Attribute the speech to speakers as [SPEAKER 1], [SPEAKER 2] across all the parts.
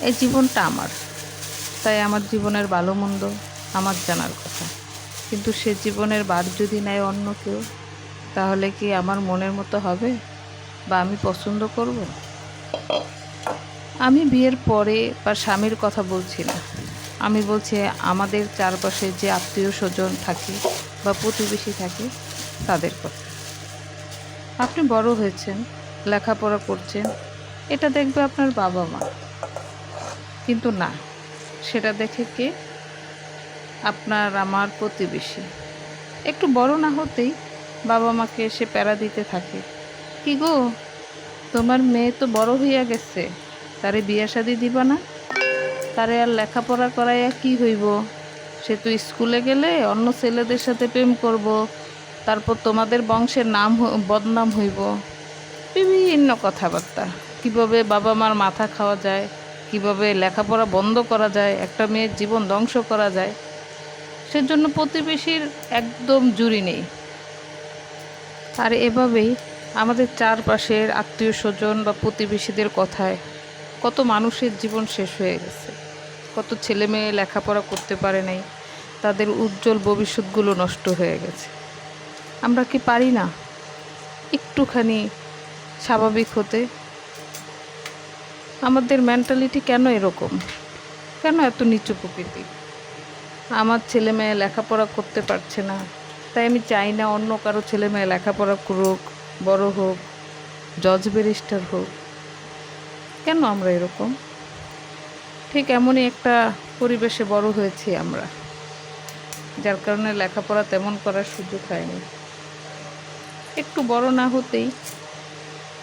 [SPEAKER 1] এই জীবনটা আমার। তাই আমার জীবনের ভালো মন্দ আমার জানার কথা। কিন্তু সে জীবনের বার যদি নেয় অন্য কেউ, তাহলে কি আমার মনের মতো হবে বা আমি পছন্দ করব? আমি বিয়ের পরে বা স্বামীর কথা বলছি না আমি বলছি, আমাদের চারপাশে যে আত্মীয় স্বজন থাকে বা প্রতিবেশী থাকে, তাদের কথা। আপনি বড় হয়েছেন, লেখাপড়া করছেন, এটা দেখবে আপনার বাবা মা কিন্তু না, সেটা দেখে কে? আপনার আমার প্রতিবেশী। একটু বড় না হতেই বাবা মাকে এসে প্যারা দিতে থাকে। কি গো, তোমার মেয়ে তো বড় হইয়া গেছে, তারে বিয়া শাদি দিবা না? তারে আর লেখাপড়া করাইয়া কি হইব? সে তো স্কুলে গেলে অন্য ছেলেদের সাথে প্রেম করব, তারপর তোমাদের বংশের নাম বদনাম হইব। বিভিন্ন কথাবার্তা। কীভাবে বাবা মার মাথা খাওয়া যায় কীভাবে লেখাপড়া বন্ধ করা যায়, একটা মেয়ের জীবন ধ্বংস করা যায়, সেজন্য প্রতিবেশীর একদম জুরি নেই। আর এভাবেই আমাদের চারপাশের আত্মীয় স্বজন বা প্রতিবেশীদের কথায় কত মানুষের জীবন শেষ হয়ে গেছে, কত ছেলে মেয়ে লেখাপড়া করতে পারে নাই, তাদের উজ্জ্বল ভবিষ্যৎগুলো নষ্ট হয়ে গেছে। আমরা কি পারি না? একটুখানি স্বাভাবিক হতে আমাদের মেন্টালিটি কেন এরকম? কেন এত নিচু প্রকৃতি? আমার ছেলে মেয়ে লেখাপড়া করতে পারছে না। তাই আমি চাই না অন্য কারও ছেলে মেয়ে লেখাপড়া করুক, বড় হোক, জজ ব্যারিস্টার হোক। কেন আমরা এরকম? ঠিক এমনই একটা পরিবেশে বড় হয়েছি আমরা, যার কারণে লেখাপড়া তেমন করার সুযোগ হয়নি। একটু বড় না হতেই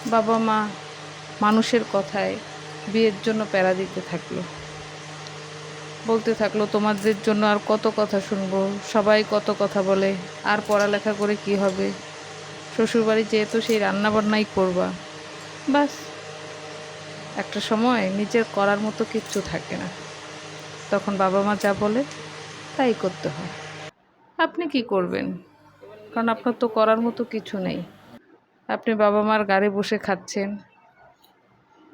[SPEAKER 1] বাবা মা মানুষের কথায় বিয়ের জন্য প্যারা দিতে থাকল। বলতে থাকল, তোমাদের জন্য আর কত কথা শুনব? সবাই কত কথা বলে, আর পড়ালেখা করে কি হবে? শ্বশুরবাড়ি যেহেতু সেই রান্নাবান্নাই করবা। বাস, একটা সময় নিজের করার মতো কিচ্ছু থাকে না। তখন বাবা মা যা বলে, তাই করতে হয়। আপনি কি করবেন? কারণ আপনার তো করার মতো কিছু নেই। আপনি বাবা মার গাড়ি বসে খাচ্ছেন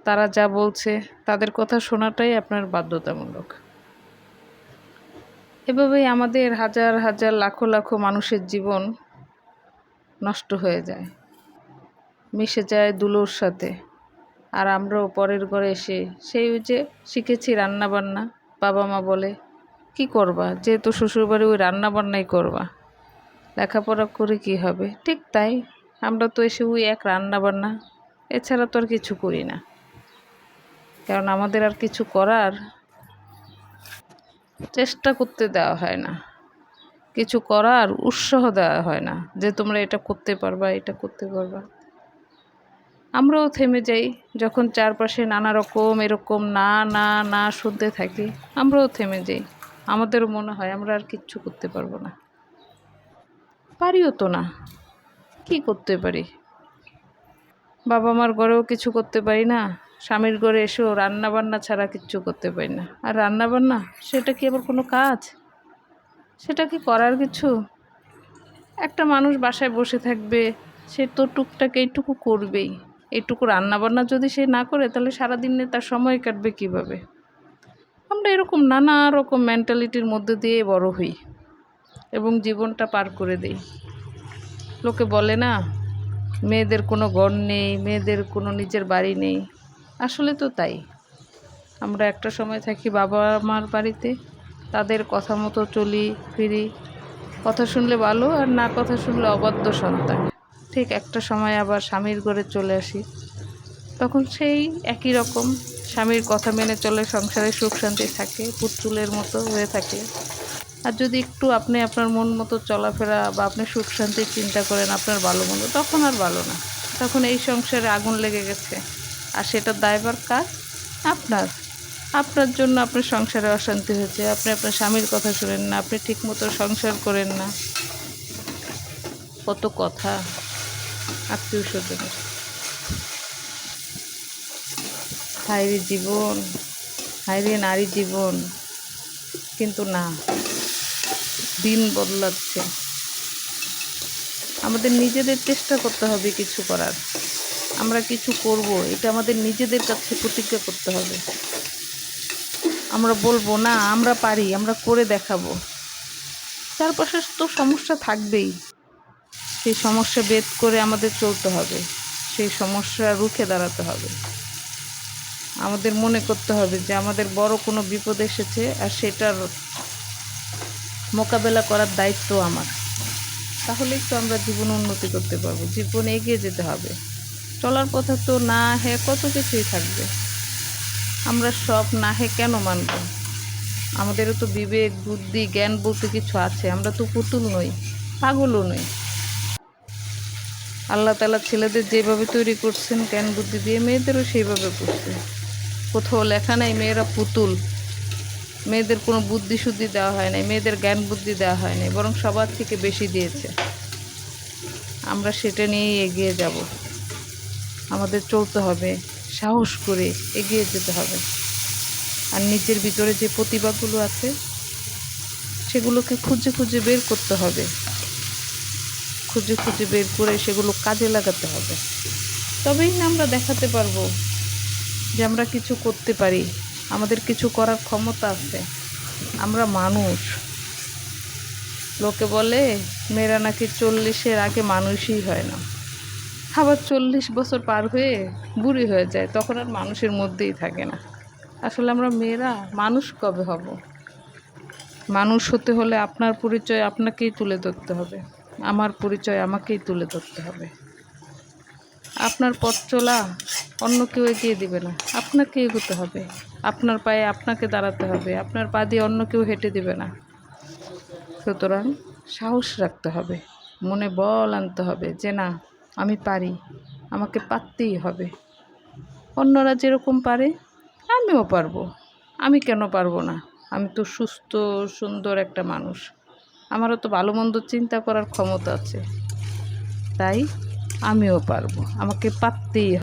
[SPEAKER 1] তারা যা বলছে, তাদের কথা শোনাটাই আপনার বাধ্যতামূলক। এভাবেই আমাদের হাজার হাজার লাখো লাখো মানুষের জীবন নষ্ট হয়ে যায়। মিশে যায় দুলোর সাথে। আর আমরাও পরের ঘরে এসে সেই যে শিখেছি রান্না বান্না বাবা মা বলে, কি করবা? যেহেতু শ্বশুরবাড়ি ওই রান্না বান্নাই করবা। লেখাপড়া করে কি হবে? ঠিক তাই, আমরা তো এসে ওই এক রান্না বান্না এছাড়া তো আর কিছু করি না। কারণ আমাদের আর কিছু করার চেষ্টা করতে দেওয়া হয় না। কিছু করার উৎসাহ দেওয়া হয় না যে তোমরা এটা করতে পারবা, এটা করতে পারবা। আমরাও থেমে যাই, যখন চারপাশে নানা রকম এরকম না না না শুনতে থাকি, আমরাও থেমে যাই। আমাদেরও মনে হয় আমরা আর কিচ্ছু করতে পারব না। পারিও তো না, কি করতে পারি? বাবা মার ঘরেও কিছু করতে পারি না স্বামীর ঘরে এসেও রান্নাবান্না ছাড়া কিচ্ছু করতে পারি না। আর রান্নাবান্না, সেটা কি আবার কোনো কাজ? সেটা কি করার কিছু? একটা মানুষ বাসায় বসে থাকবে, সে তো টুকটাক এইটুকু করবেই। এইটুকু রান্নাবান্না যদি সে না করে, তাহলে সারাদিনে তার সময় কাটবে কীভাবে? আমরা এরকম নানা রকম মেন্টালিটির মধ্যে দিয়ে বড় হই এবং জীবনটা পার করে দেই। লোকে বলে না, মেয়েদের কোনো ঘর নেই, মেয়েদের কোনো নিজের বাড়ি নেই। আসলে তো তাই। আমরা একটা সময় থাকি বাবা মার বাড়িতে, তাদের কথা মতো চলি, ফিরি। কথা শুনলে ভালো আর না কথা শুনলে অবাধ্য সন্তান। ঠিক একটা সময় আবার স্বামীর ঘরে চলে আসি। তখন সেই একই রকম, স্বামীর কথা মেনে চলে সংসারে সুখ শান্তি থাকে, পুতুলের মতো হয়ে থাকে। আর যদি একটু আপনি আপনার মন মতো চলাফেরা বা আপনি সুখ শান্তির চিন্তা করেন আপনার ভালো মন্দ, তখন আর ভালো না। তখন এই সংসারে আগুন লেগে গেছে। আর সেটা দায়বার কাজ আপনার। আপনার জন্য আপনার সংসারে অশান্তি হয়েছে, আপনি আপনার স্বামীর কথা শুনেন না, আপনি ঠিকমতো সংসার করেন না। কত কথা আত্মীয় স্বজনের। হায়রে জীবন হায়রে নারী জীবন কিন্তু না। দিন বদলাচ্ছে। আমাদের নিজেদের চেষ্টা করতে হবে কিছু করার। আমরা কিছু করব, এটা আমাদের নিজেদের কাছে প্রতিজ্ঞা করতে হবে। আমরা বলব, না, আমরা পারি, আমরা করে দেখাবো। চারপাশে তো সমস্যা থাকবেই। সেই সমস্যা ভেদ করে আমাদের চলতে হবে। সেই সমস্যা রুখে দাঁড়াতে হবে। আমাদের মনে করতে হবে যে আমাদের বড় কোনো বিপদ এসেছে আর সেটার মোকাবেলা করার দায়িত্ব আমার। তাহলেই তো আমরা জীবনে উন্নতি করতে পারব। জীবনে এগিয়ে যেতে হবে। চলার পথে তো না হে কত কিছুই থাকবে। আমরা সব না হে কেন মানব? আমাদেরও তো বিবেক, বুদ্ধি, জ্ঞান বলতে কিছু আছে। আমরা তো পুতুল নই, পাগলও নই। আল্লাহ তালা ছেলেদের যেভাবে তৈরি করছেন, জ্ঞান, বুদ্ধি দিয়ে মেয়েদেরও সেইভাবে করছে কোথাও লেখা নাই, মেয়েরা পুতুল। মেয়েদের কোনো বুদ্ধি শুদ্ধি দেওয়া হয় নাই, মেয়েদের জ্ঞান বুদ্ধি দেওয়া হয় নাই, বরং সবার থেকে বেশি দিয়েছে। আমরা সেটা নিয়েই এগিয়ে যাব। আমাদের চলতে হবে, সাহস করে এগিয়ে যেতে হবে। আর নিজের ভিতরে যে প্রতিভাগুলো আছে, সেগুলোকে খুঁজে খুঁজে বের করতে হবে। খুঁজে খুঁজে বের করে সেগুলো কাজে লাগাতে হবে। তবেই না আমরা দেখাতে পারব যে আমরা কিছু করতে পারি। আমাদের কিছু করার ক্ষমতা আছে। আমরা মানুষ। লোকে বলে, মেয়েরা নাকি চল্লিশের আগে মানুষই হয় না। আবার চল্লিশ বছর পার হয়ে বুড়ি হয়ে যায়, তখন আর মানুষের মধ্যেই থাকে না। আসলে আমরা মেয়েরা মানুষ কবে হব? মানুষ হতে হলে আপনার পরিচয় আপনাকেই তুলে ধরতে হবে। আমার পরিচয় আমাকেই তুলে ধরতে হবে। আপনার পথ চলা অন্য কেউ এগিয়ে দিবে না আপনাকে এগোতে হবে। আপনার পায়ে আপনাকে দাঁড়াতে হবে, আপনার পা দিয়ে অন্য কেউ হেঁটে দিবে না। সুতরাং সাহস রাখতে হবে, মনে বল আনতে হবে যে না আমি পারি। আমাকে পারতেই হবে। অন্যরা যেরকম পারে, আমিও পারব। আমি কেন পারব না? আমি তো সুস্থ, সুন্দর একটা মানুষ। আমারও তো ভালো মন্দ চিন্তা করার ক্ষমতা আছে। তাই আমিও পারব। আমাকে পারতেই